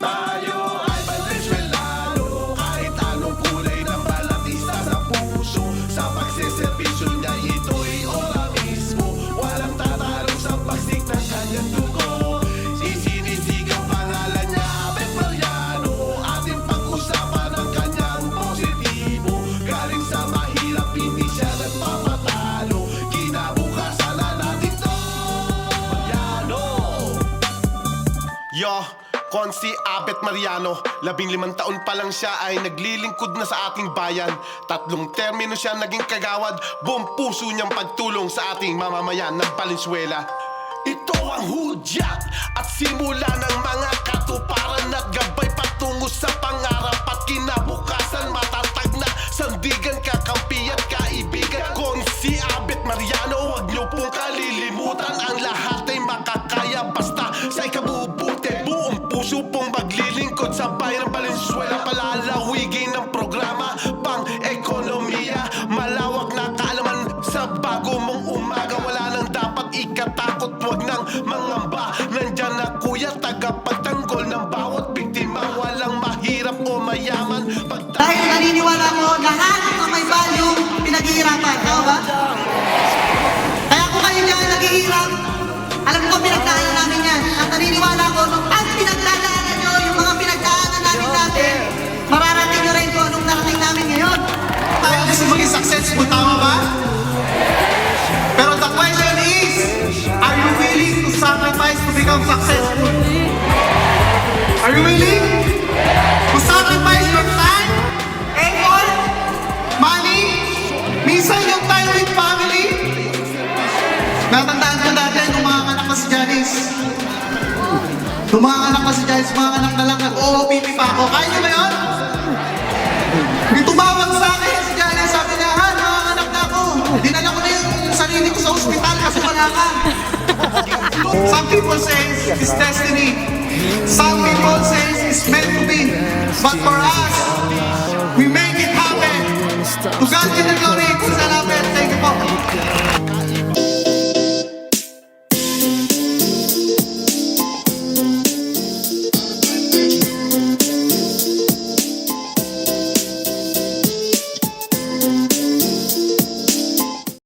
Tayo ay Valenzuelano Kahit anong kulay ng balatista sa puso Sa pagsiservisyo niya ito'y ora mismo. Walang tatalo sa pagsik ng kanyang dugo. Isinisigaw pangalan niya Abet Mariano. Ating pag-usapan ang kanyang positibo. Galing sa mahirap hindi siya nagpapatalo. Kinabukasan na natin to Mariano. Yo, Konsi Abet Mariano Labing limang taon pa lang siya ay naglilingkod na sa ating bayan. Tatlong termino siya naging kagawad Buong puso niyang pagtulong sa ating mamamayan ng Valenzuela Ito ang hudyat at simula ng mga katuparan At gabay patungo sa pangarap at kinabukasan Matatag na sandigan, puso pong maglilingkod sa ng Valenzuela. Palalawigin ng programa pang ekonomiya Malawak na kaalaman sa bago mong umaga. Wala nang dapat ikatakot, wag nang mangamba. Nandyan na kuya, tagapagtanggol ng bawat biktima. Walang mahirap o mayaman. Dahil naniniwala ko, lahat ng may value, pinaghihirapan. Tama ba? Are you willing to sacrifice your time, effort, money, minsan yung time with family? Natandaan ko dati nung mga anak na si Janice. Nung mga anak na si Janice, mga anak na lang nag-OOPP pa ako. Kaya niyo ba yun? Yung tumawag sa akin si Janice, sabi niya, Han, mga anak na ako. Dinala ko na yung sarili ko sa ospital kasi wala ka. Some people say it's destiny. But for us, we make it happen. To God be the glory.